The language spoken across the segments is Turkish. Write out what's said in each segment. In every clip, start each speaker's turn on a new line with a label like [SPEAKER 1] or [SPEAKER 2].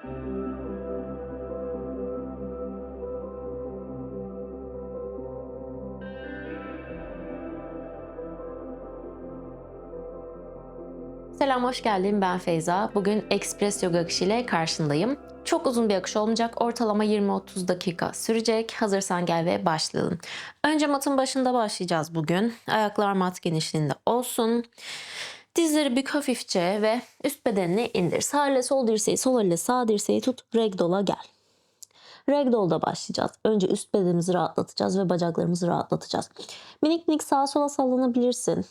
[SPEAKER 1] Selam, hoş geldin. Ben Feyza. Bugün Express Yoga akışı ile karşındayım. Çok uzun bir akış olmayacak. Ortalama 20-30 dakika sürecek. Hazırsan gel ve başlayalım. Önce matın başında başlayacağız bugün. Ayaklar mat genişliğinde olsun. Dizleri bük hafifçe ve üst bedenini indir. Sağ elle sol dirseği, sol elle sağ dirseği tut. Ragdoll'a gel. Ragdoll'da başlayacağız. Önce üst bedenimizi rahatlatacağız ve bacaklarımızı rahatlatacağız. Minik minik sağa sola sallanabilirsin.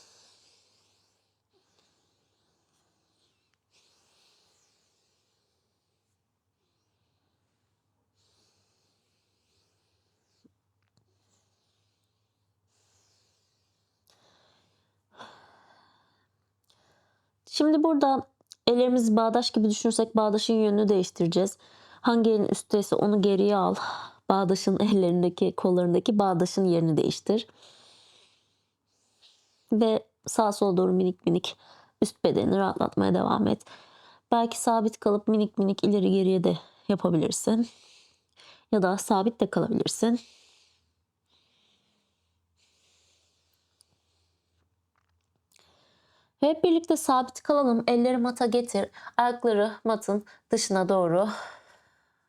[SPEAKER 1] Şimdi burada ellerimizi bağdaş gibi düşünürsek bağdaşın yönünü değiştireceğiz. Hangi elin üstteyse onu geriye al. Bağdaşın ellerindeki, kollarındaki bağdaşın yerini değiştir. Ve sağa sola doğru minik minik üst bedeni rahatlatmaya devam et. Belki sabit kalıp minik minik ileri geriye de yapabilirsin. Ya da sabit de kalabilirsin. Hep birlikte sabit kalalım. Elleri mata getir. Ayakları matın dışına doğru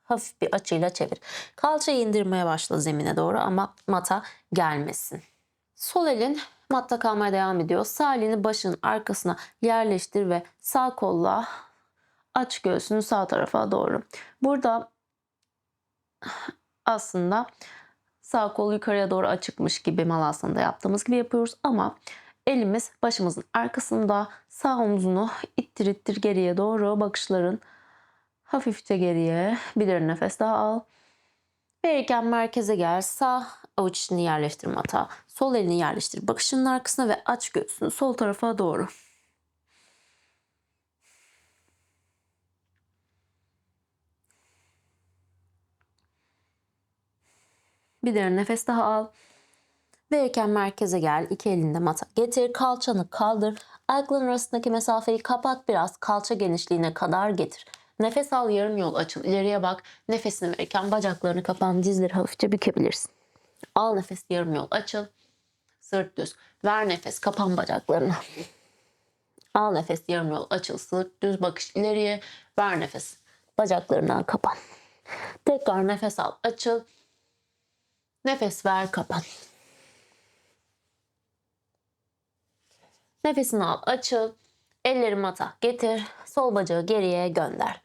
[SPEAKER 1] hafif bir açıyla çevir. Kalçayı indirmeye başla zemine doğru ama mata gelmesin. Sol elin matta kalmaya devam ediyor. Sağ elini başın arkasına yerleştir ve sağ kolla aç göğsünü sağ tarafa doğru. Burada aslında sağ kol yukarıya doğru açıkmış gibi malasanda yaptığımız gibi yapıyoruz ama Elimiz başımızın arkasında sağ omzunu ittir ittir geriye doğru bakışların hafifçe geriye bir derin nefes daha al. Verirken merkeze gel sağ avuç içini yerleştir mata. Sol elini yerleştir bakışının arkasına ve aç göğsünü sol tarafa doğru. Bir derin nefes daha al. Verirken merkeze gel. iki elinde mata getir. Kalçanı kaldır. Ayakların arasındaki mesafeyi kapat biraz. Kalça genişliğine kadar getir. Nefes al yarım yol açıl. İleriye bak. Nefesini verirken bacaklarını kapan. Dizleri hafifçe bükebilirsin. Al nefes yarım yol açıl. Sırt düz. Ver nefes kapan bacaklarını. Al nefes yarım yol açıl. Sırt düz bakış ileriye. Ver nefes. Bacaklarından kapan. Tekrar nefes al açıl. Nefes ver kapan. Nefesini al, açıl. Elleri mata getir. Sol bacağı geriye gönder.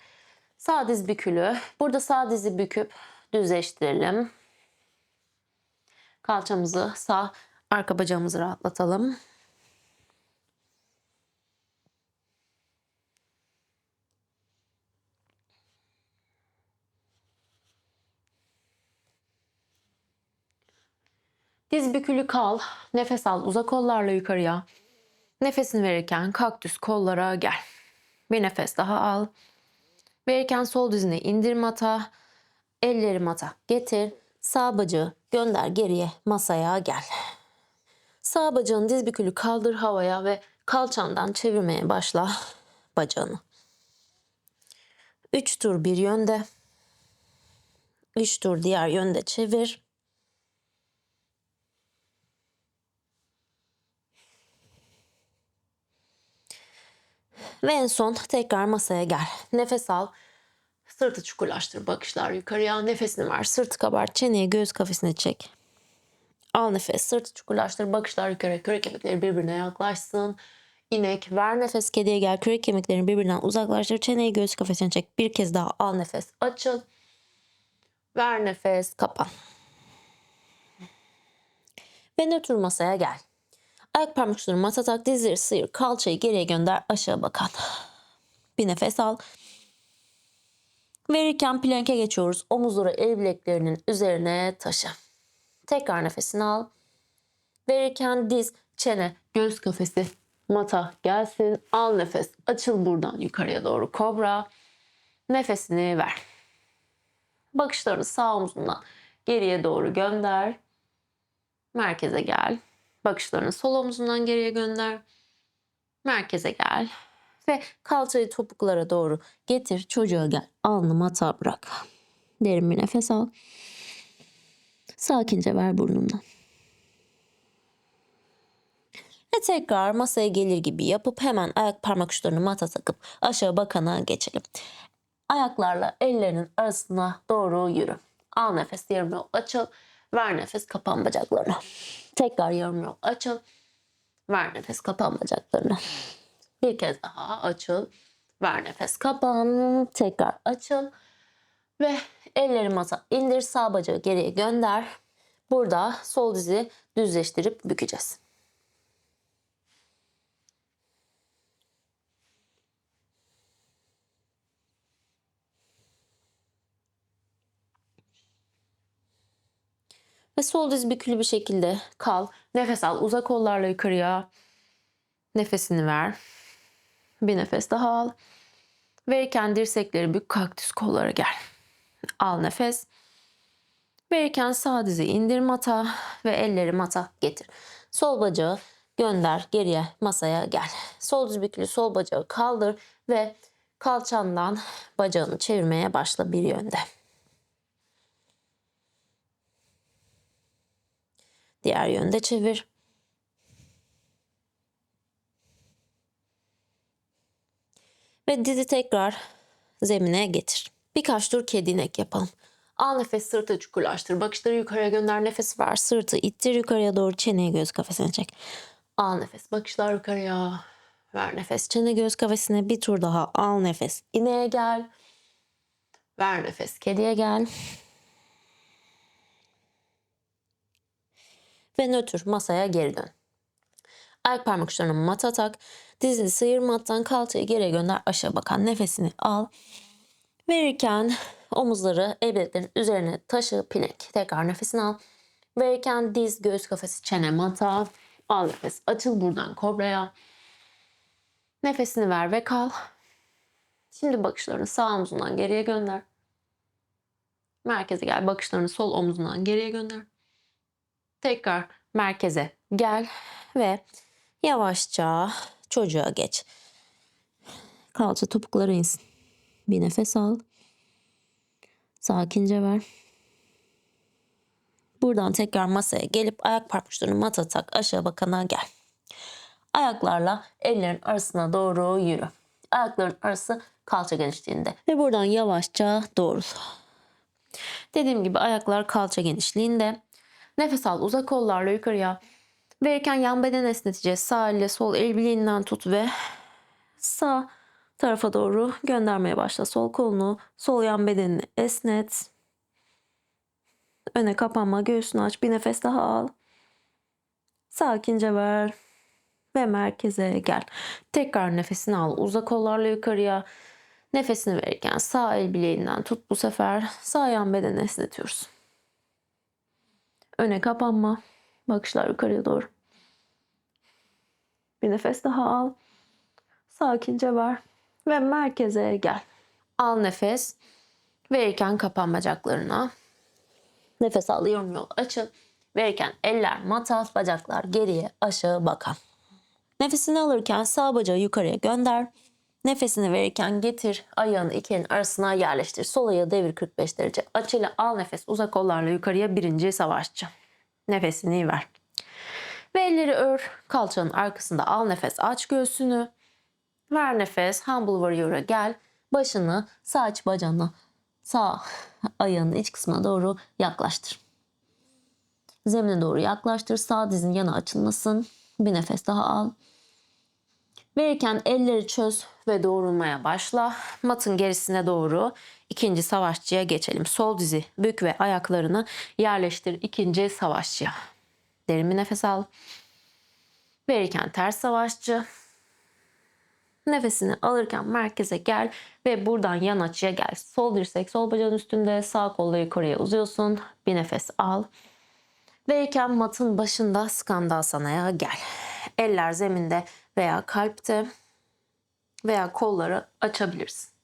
[SPEAKER 1] Sağ diz bükülü. Burada sağ dizi büküp düzleştirelim. Kalçamızı sağ arka bacağımızı rahatlatalım. Diz bükülü kal. Nefes al. Uzak kollarla yukarıya. Nefesini verirken kaktüs kollara gel. Bir nefes daha al. Verirken sol dizini indir mata. Elleri mata getir. Sağ bacağı gönder geriye masaya gel. Sağ bacağın diz bükülü kaldır havaya ve kalçandan çevirmeye başla bacağını. Üç tur bir yönde. Üç tur diğer yönde çevir. Ve en son tekrar masaya gel. Nefes al. Sırtı çukurlaştır. Bakışlar yukarıya. Nefesini ver. Sırtı kabart. Çeneyi göğüs kafesine çek. Al nefes. Sırtı çukurlaştır. Bakışlar yukarıya. Kürek kemikleri birbirine yaklaşsın. İnek. Ver nefes. Kediye gel. Kürek kemiklerini birbirinden uzaklaştır. Çeneyi göğüs kafesine çek. Bir kez daha al nefes. Açıl. Ver nefes. Kapan. Ve nötr masaya gel. Ayak parmaklarını mata tak, dizleri sıyır, kalçayı geriye gönder, aşağı bakan. Bir nefes al. Verirken planke geçiyoruz. Omuzları el bileklerinin üzerine taşı. Tekrar nefesini al. Verirken diz, çene, göğüs kafesi, mata gelsin. Al nefes. Açıl buradan yukarıya doğru kobra. Nefesini ver. Bakışlarını sağ omzundan geriye doğru gönder. Merkeze gel. Bakışlarını sol omzundan geriye gönder. Merkeze gel. Ve kalçayı topuklara doğru getir. Çocuğa gel. Alnı mata bırak. Derin bir nefes al. Sakince ver burnundan. Ve tekrar masaya gelir gibi yapıp hemen ayak parmak uçlarını mata takıp aşağı bakana geçelim. Ayaklarla ellerinin arasına doğru yürü. Al nefes yol açıl. Ver nefes kapan bacaklarına. Tekrar yarım yol açıl. Ver nefes kapan bacaklarına. Bir kez daha açıl. Ver nefes kapan. Tekrar açıl. Ve elleri masa indir. Sağ bacağı geriye gönder. Burada sol dizi düzleştirip bükeceğiz. Ve sol diz bükülü bir şekilde kal. Nefes al. Uzak kollarla yukarıya. Nefesini ver. Bir nefes daha al. Verirken dirsekleri bük kaktüs kollara gel. Al nefes. Verirken sağ dizi indir mata ve elleri mata getir. Sol bacağı gönder geriye masaya gel. Sol diz bükülü sol bacağı kaldır ve kalçandan bacağını çevirmeye başla bir yönde. Diğer yönde çevir. Ve dizi tekrar zemine getir. Birkaç tur kedi inek yapalım. Al nefes sırtı çukurlaştır. Bakışları yukarıya gönder. Nefes ver. Sırtı ittir yukarıya doğru. Çeneyi göz kafesine çek. Al nefes. Bakışlar yukarıya. Ver nefes. Çene göz kafesine bir tur daha. Al nefes. İneğe gel. Ver nefes. Kediye gel. Ve nötr masaya geri dön. Ayak parmak uçlarına mata tak. Dizini sıyır mattan kalçayı geriye gönder. Aşağı bakan nefesini al. Verirken omuzları el bileklerin üzerine taşı pinek. Tekrar nefesini al. Verirken diz, göğüs kafesi, çene, mata. Al nefes. Açıl buradan kobraya. Nefesini ver ve kal. Şimdi bakışlarını sağ omzundan geriye gönder. Merkeze gel. Bakışlarını sol omzundan geriye gönder. Tekrar merkeze gel ve yavaşça çocuğa geç. Kalça topukları insin. Bir nefes al. Sakince ver. Buradan tekrar masaya gelip ayak parmaklarını mata tak aşağı bakana gel. Ayaklarla ellerin arasına doğru yürü. Ayakların arası kalça genişliğinde. Ve buradan yavaşça doğrul. Dediğim gibi ayaklar kalça genişliğinde. Nefes al uzak kollarla yukarıya. Verirken yan beden esneteceğiz. Sağ ile sol el bileğinden tut ve sağ tarafa doğru göndermeye başla. Sol kolunu, sol yan bedenini esnet. Öne kapanma, göğsünü aç. Bir nefes daha al. Sakince ver. Ve merkeze gel. Tekrar nefesini al. Uzak kollarla yukarıya. Nefesini verirken sağ el bileğinden tut bu sefer. Sağ yan bedeni esnetiyoruz. Öne kapanma. Bakışlar yukarıya doğru. Bir nefes daha al. Sakince ver. Ve merkeze gel. Al nefes. Verirken kapan bacaklarına. Nefes al yarım yol açıl. Verirken eller mata, bacaklar geriye aşağı bakan. Nefesini alırken sağ bacağı yukarıya gönder. Nefesini verirken getir ayağını iki elin arasına yerleştir. Sol ayağı devir 45 derece. Açıyla al nefes uzak kollarla yukarıya birinci savaşçı. Nefesini ver. Ve elleri ör. Kalçanın arkasında al nefes aç göğsünü. Ver nefes. Humble Warrior'a gel. Başını sağ aç bacağına sağ ayağının iç kısmına doğru yaklaştır. Zemine doğru yaklaştır. Sağ dizin yana açılmasın. Bir nefes daha al. Verirken elleri çöz ve doğrulmaya başla. Matın gerisine doğru ikinci savaşçıya geçelim. Sol dizi bük ve ayaklarını yerleştir ikinci savaşçıya. Derin bir nefes al. Verirken ters savaşçı. Nefesini alırken merkeze gel ve buradan yan açıya gel. Sol dirsek sol bacağın üstünde sağ kolla yukarıya uzuyorsun. Bir nefes al. Verirken matın başında skandalsanaya gel. Eller zeminde veya kalpte veya kolları açabilirsin.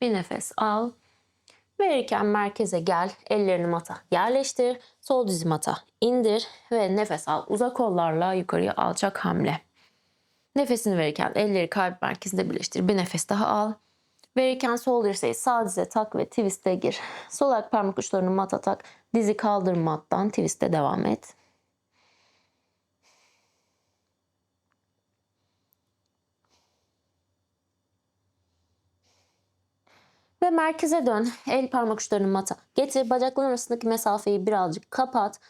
[SPEAKER 1] Bir nefes al. Verirken merkeze gel, ellerini mata yerleştir, sol dizi mata indir ve nefes al. Uzak kollarla yukarıya alçak hamle. Nefesini verirken elleri kalp merkezinde birleştir. Bir nefes daha al. Verirken sol dirseği sağ dize tak ve twist'e gir. Sol ayak parmak uçlarını mata tak. Dizi kaldır mattan twist'e devam et. Ve merkeze dön. El parmak uçlarını mata. Getir. Bacakların arasındaki mesafeyi birazcık kapat.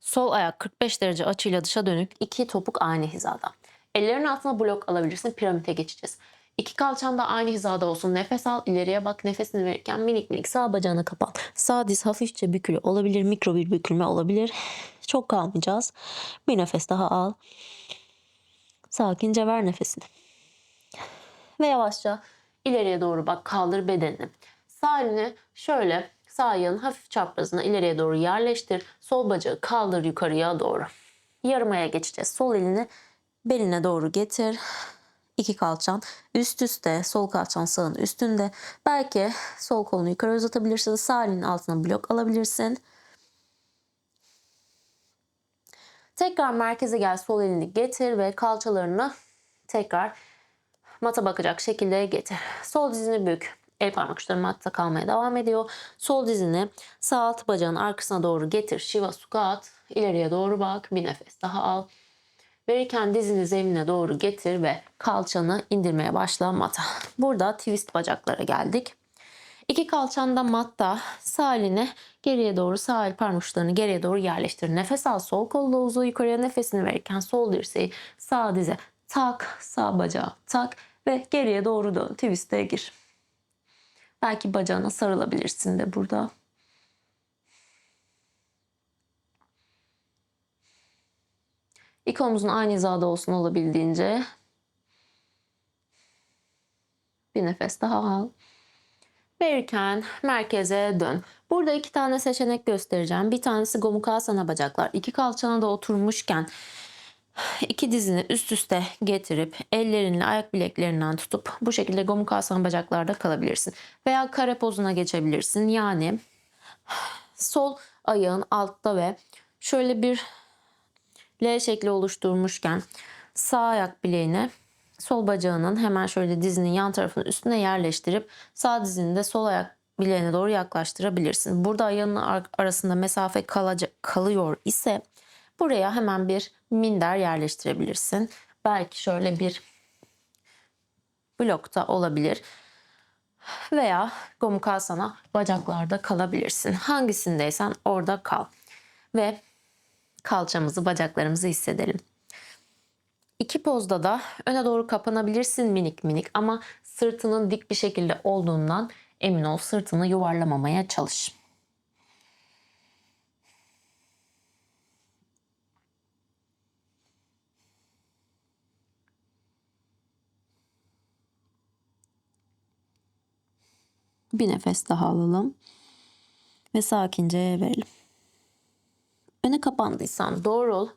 [SPEAKER 1] Sol ayak 45 derece açıyla dışa dönük. iki topuk aynı hizada. Ellerin altına blok alabilirsin. Piramite geçeceğiz. İki kalçan da aynı hizada olsun. Nefes al, ileriye bak. Nefesini verirken minik minik sağ bacağını kapat. Sağ diz hafifçe bükülü olabilir. Mikro bir bükülme olabilir. Çok kalmayacağız. Bir nefes daha al. Sakince ver nefesini. Ve yavaşça ileriye doğru bak. Kaldır bedenini. Sağ elini şöyle sağ ayağın hafif çaprazına ileriye doğru yerleştir. Sol bacağı kaldır yukarıya doğru. Yarımaya geçeceğiz. Sol elini beline doğru getir. İki kalçan üst üste, sol kalçan sağın üstünde. Belki sol kolunu yukarı uzatabilirsin. Sağ elinin altına blok alabilirsin. Tekrar merkeze gel. Sol elini getir ve kalçalarını tekrar mata bakacak şekilde getir. Sol dizini bük. El parmak uçları matta kalmaya devam ediyor. Sol dizini sağ alt bacağın arkasına doğru getir. Shiva Sukat. İleriye doğru bak. Bir nefes daha al. Verirken dizini zemine doğru getir ve kalçanı indirmeye başla mata. Burada twist bacaklara geldik. İki kalçanda matta sağ elini geriye doğru sağ el parmak uçlarını geriye doğru yerleştir. Nefes al sol kolla uzu yukarıya nefesini verirken sol dirseği sağ dize tak sağ bacağı tak ve geriye doğru dön twist'e gir. Belki bacağına sarılabilirsin de burada. İki omuzun aynı hizada olsun olabildiğince. Bir nefes daha al. Verirken merkeze dön. Burada iki tane seçenek göstereceğim. Bir tanesi Gomukasana bacaklar. İki kalçana da oturmuşken iki dizini üst üste getirip ellerinle ayak bileklerinden tutup bu şekilde Gomukasana bacaklarda kalabilirsin. Veya kare pozuna geçebilirsin. Yani sol ayağın altta ve şöyle bir L şekli oluşturmuşken sağ ayak bileğini sol bacağının hemen şöyle dizinin yan tarafının üstüne yerleştirip sağ dizini de sol ayak bileğine doğru yaklaştırabilirsin. Burada ayağının ar- arasında mesafe kalacak, kalıyor ise buraya hemen bir minder yerleştirebilirsin. Belki şöyle bir blokta olabilir. Veya gomukasana bacaklarda kalabilirsin. Hangisindeysen orada kal. Ve kalçamızı, bacaklarımızı hissedelim. İki pozda da öne doğru kapanabilirsin minik minik ama sırtının dik bir şekilde olduğundan emin ol sırtını yuvarlamamaya çalış. Bir nefes daha alalım ve sakince verelim. Öne kapandıysan doğrul.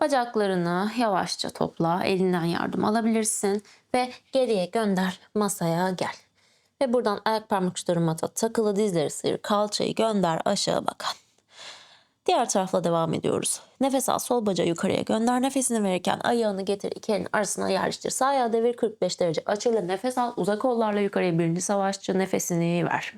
[SPEAKER 1] Bacaklarını yavaşça topla. Elinden yardım alabilirsin. Ve geriye gönder. Masaya gel. Ve buradan ayak parmak uçları mata takılı dizleri sıyır. Kalçayı gönder aşağı bakan. Diğer tarafla devam ediyoruz. Nefes al sol bacağı yukarıya gönder. Nefesini verirken ayağını getir iki elin arasına yerleştir. Sağ ayağı devir 45 derece açıyla nefes al. Uzak kollarla yukarıya birinci savaşçı nefesini ver.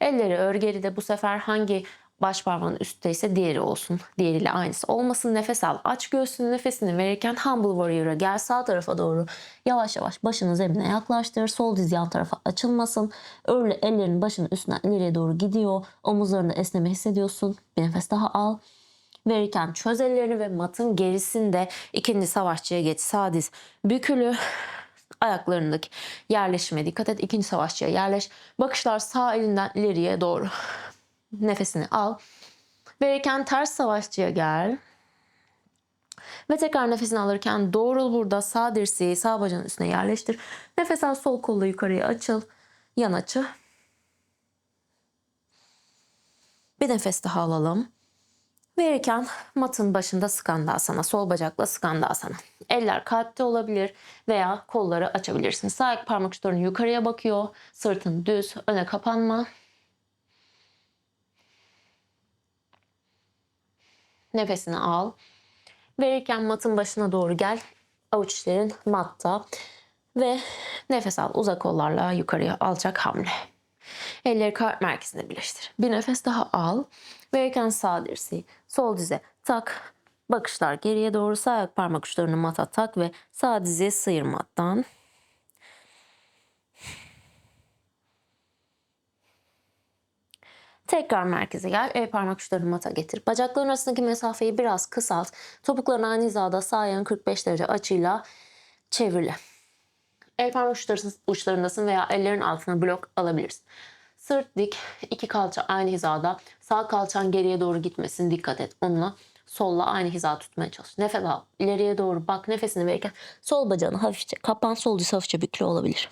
[SPEAKER 1] Elleri ör geride bu sefer hangi baş parmağın üstteyse diğeri olsun. Diğeriyle aynısı olmasın. Nefes al. Aç göğsünü nefesini verirken Humble Warrior'a gel sağ tarafa doğru. Yavaş yavaş başını zemine yaklaştır. Sol diz yan tarafa açılmasın. Öyle ellerin başının üstünden ileriye doğru gidiyor. Omuzlarında esneme hissediyorsun. Bir nefes daha al. Verirken çöz ellerini ve matın gerisinde ikinci savaşçıya geç. Sağ diz bükülü ayaklarındaki yerleşime dikkat et. İkinci savaşçıya yerleş. Bakışlar sağ elinden ileriye doğru. Nefesini al. Verirken ters savaşçıya gel. Ve tekrar nefesini alırken doğrul burada sağ dirseği sağ bacağın üstüne yerleştir. Nefes al sol kolla yukarıya açıl. Yan açı. Bir nefes daha alalım. Verirken matın başında skandasana, sol bacakla skandasana. Eller kalpte olabilir veya kolları açabilirsin. Sağ parmak uçların yukarıya bakıyor. Sırtın düz, öne kapanma. Nefesini al. Verirken matın başına doğru gel. Avuç içlerin matta. Ve nefes al. Uzak kollarla yukarıya alacak hamle. Elleri kalp merkezine birleştir. Bir nefes daha al. Verirken sağ dirseği sol dize tak. Bakışlar geriye doğru sağ ayak parmak uçlarını mata tak ve sağ dizi sıyır Tekrar merkeze gel. El parmak uçlarını mata getir. Bacakların arasındaki mesafeyi biraz kısalt. Topukların aynı hizada sağ ayağın 45 derece açıyla çevirle. El parmak uçları- uçlarındasın veya ellerin altına blok alabilirsin. Sırt dik, iki kalça aynı hizada. Sağ kalçan geriye doğru gitmesin dikkat et. Onunla solla aynı hiza tutmaya çalış. Nefes al. ileriye doğru bak nefesini verirken sol bacağını hafifçe kapan sol diz hafifçe büklü olabilir.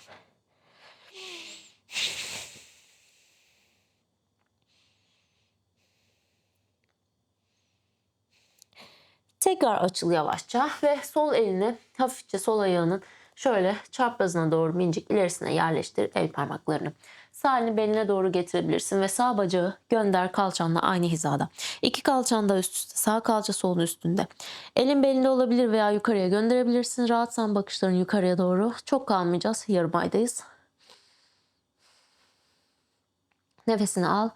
[SPEAKER 1] Tekrar açıl yavaşça ve sol elini hafifçe sol ayağının şöyle çaprazına doğru mincik ilerisine yerleştir el parmaklarını. Sağ elini beline doğru getirebilirsin ve sağ bacağı gönder kalçanla aynı hizada. İki kalçan da üst üste, sağ kalça solun üstünde. Elin belinde olabilir veya yukarıya gönderebilirsin. Rahatsan bakışların yukarıya doğru. Çok kalmayacağız. Yarım aydayız. Nefesini al.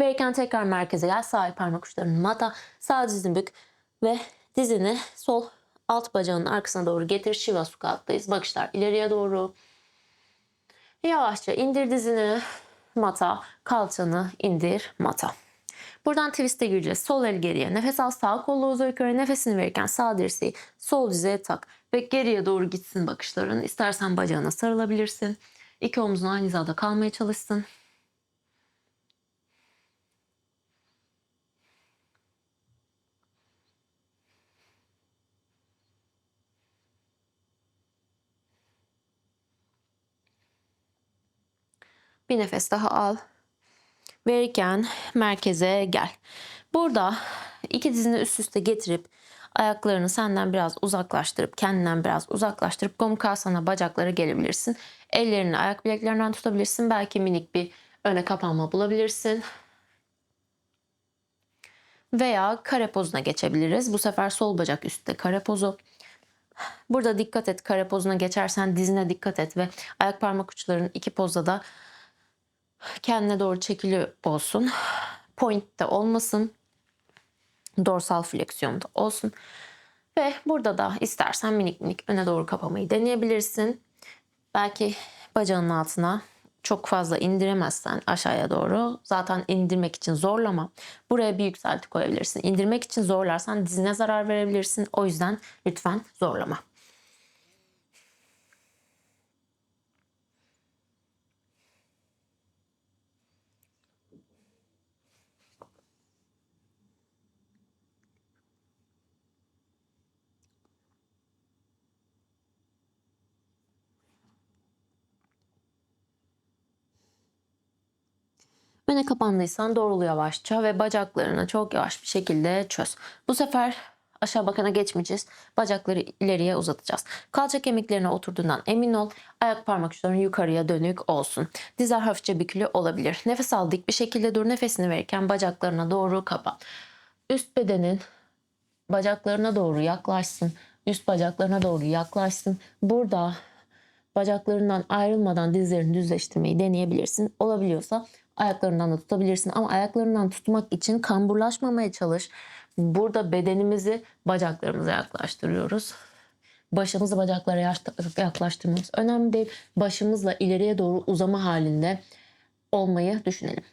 [SPEAKER 1] Verirken tekrar merkeze gel. Sağ el parmak uçlarını mata. Sağ dizini bük ve dizini sol alt bacağının arkasına doğru getir. Shiva Sukat'tayız. Bakışlar ileriye doğru. Yavaşça indir dizini mata. Kalçanı indir mata. Buradan twist'e gireceğiz. Sol el geriye. Nefes al sağ kolla uza yukarı. Nefesini verirken sağ dirseği sol dizeye tak. Ve geriye doğru gitsin bakışların. İstersen bacağına sarılabilirsin. İki omzun aynı hizada kalmaya çalışsın. Bir nefes daha al. Verirken merkeze gel. Burada iki dizini üst üste getirip ayaklarını senden biraz uzaklaştırıp kendinden biraz uzaklaştırıp Gomukhasana bacaklara gelebilirsin. Ellerini ayak bileklerinden tutabilirsin. Belki minik bir öne kapanma bulabilirsin. Veya kare pozuna geçebiliriz. Bu sefer sol bacak üstte kare pozu. Burada dikkat et kare pozuna geçersen dizine dikkat et ve ayak parmak uçların iki pozda da kendine doğru çekili olsun. Point'te olmasın. Dorsal fleksiyonda olsun. Ve burada da istersen minik minik öne doğru kapamayı deneyebilirsin. Belki bacağının altına çok fazla indiremezsen aşağıya doğru zaten indirmek için zorlama. Buraya bir yükselti koyabilirsin. İndirmek için zorlarsan dizine zarar verebilirsin. O yüzden lütfen zorlama. Öne kapandıysan doğrul yavaşça ve bacaklarını çok yavaş bir şekilde çöz. Bu sefer aşağı bakana geçmeyeceğiz. Bacakları ileriye uzatacağız. Kalça kemiklerine oturduğundan emin ol. Ayak parmak uçların yukarıya dönük olsun. Dizler hafifçe bükülü olabilir. Nefes al dik bir şekilde dur. Nefesini verirken bacaklarına doğru kapa. Üst bedenin bacaklarına doğru yaklaşsın. Üst bacaklarına doğru yaklaşsın. Burada bacaklarından ayrılmadan dizlerini düzleştirmeyi deneyebilirsin. Olabiliyorsa ayaklarından da tutabilirsin ama ayaklarından tutmak için kamburlaşmamaya çalış. Burada bedenimizi bacaklarımıza yaklaştırıyoruz. Başımızı bacaklara yaklaştırmamız önemli değil. Başımızla ileriye doğru uzama halinde olmayı düşünelim.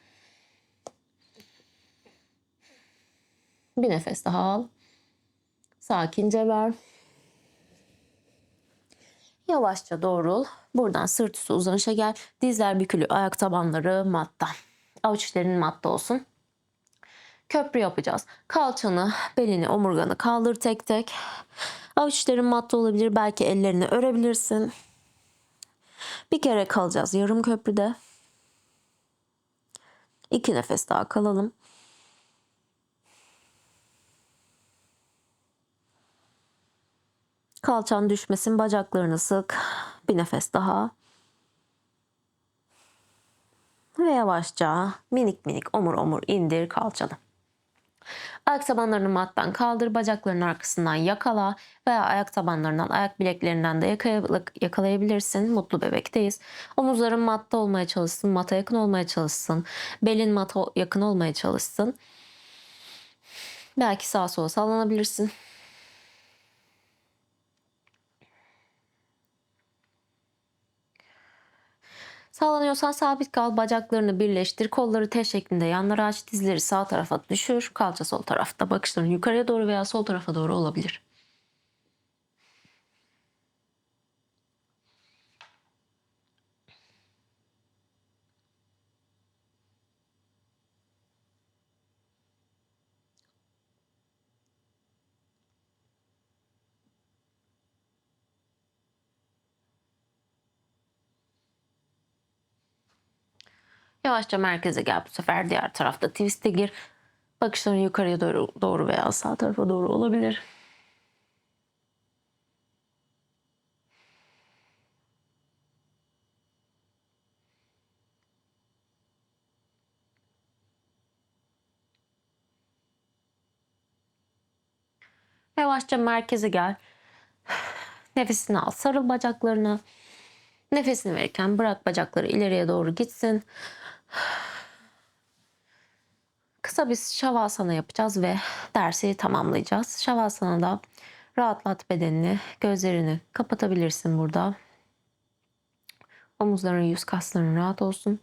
[SPEAKER 1] Bir nefes daha al. Sakince ver. Yavaşça doğrul. Buradan sırt üstü uzanışa gel. Dizler bükülü, ayak tabanları matta. Avuç içlerin matta olsun. Köprü yapacağız. Kalçanı, belini, omurganı kaldır tek tek. Avuç içlerin matta olabilir. Belki ellerini örebilirsin. Bir kere kalacağız yarım köprüde. İki nefes daha kalalım. Kalçan düşmesin, bacaklarını sık. Bir nefes daha. Ve yavaşça minik minik omur omur indir kalçanı. Ayak tabanlarını mattan kaldır, bacakların arkasından yakala veya ayak tabanlarından, ayak bileklerinden de yakala- yakalayabilirsin. Mutlu bebekteyiz. Omuzların matta olmaya çalışsın, mata yakın olmaya çalışsın. Belin mata yakın olmaya çalışsın. Belki sağa sola sallanabilirsin. Sallanıyorsan sabit kal, bacaklarını birleştir, kolları T şeklinde yanlara aç, dizleri sağ tarafa düşür, kalça sol tarafta. Bakışların yukarıya doğru veya sol tarafa doğru olabilir. Yavaşça merkeze gel bu sefer diğer tarafta twist'e gir. Bakışların yukarıya doğru, doğru veya sağ tarafa doğru olabilir. Yavaşça merkeze gel. Nefesini al. Sarıl bacaklarına. Nefesini verirken bırak bacakları ileriye doğru gitsin. Kısa bir şavasana yapacağız ve dersi tamamlayacağız. Şavasana'da rahatlat bedenini, gözlerini kapatabilirsin burada. Omuzların, yüz kasların rahat olsun.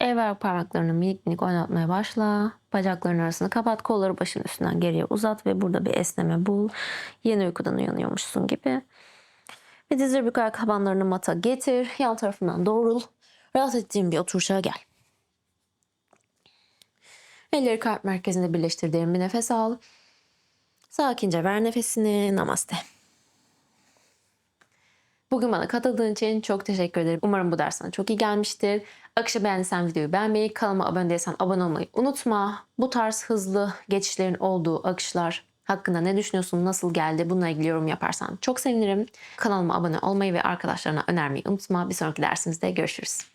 [SPEAKER 1] El ve ayak parmaklarını minik minik oynatmaya başla. Bacakların arasını kapat. Kolları başın üstünden geriye uzat ve burada bir esneme bul. Yeni uykudan uyanıyormuşsun gibi. Ve dizleri ayak tabanlarını mata getir. Yan tarafından doğrul. Rahat ettiğin bir oturuşa gel. Elleri kalp merkezinde birleştir. Derin bir nefes al. Sakince ver nefesini. Namaste. Bugün bana katıldığın için çok teşekkür ederim. Umarım bu ders sana çok iyi gelmiştir. Akışı beğendiysen videoyu beğenmeyi, kanalıma abone değilsen abone olmayı unutma. Bu tarz hızlı geçişlerin olduğu akışlar hakkında ne düşünüyorsun, nasıl geldi bununla ilgili yorum yaparsan çok sevinirim. Kanalıma abone olmayı ve arkadaşlarına önermeyi unutma. Bir sonraki dersimizde görüşürüz.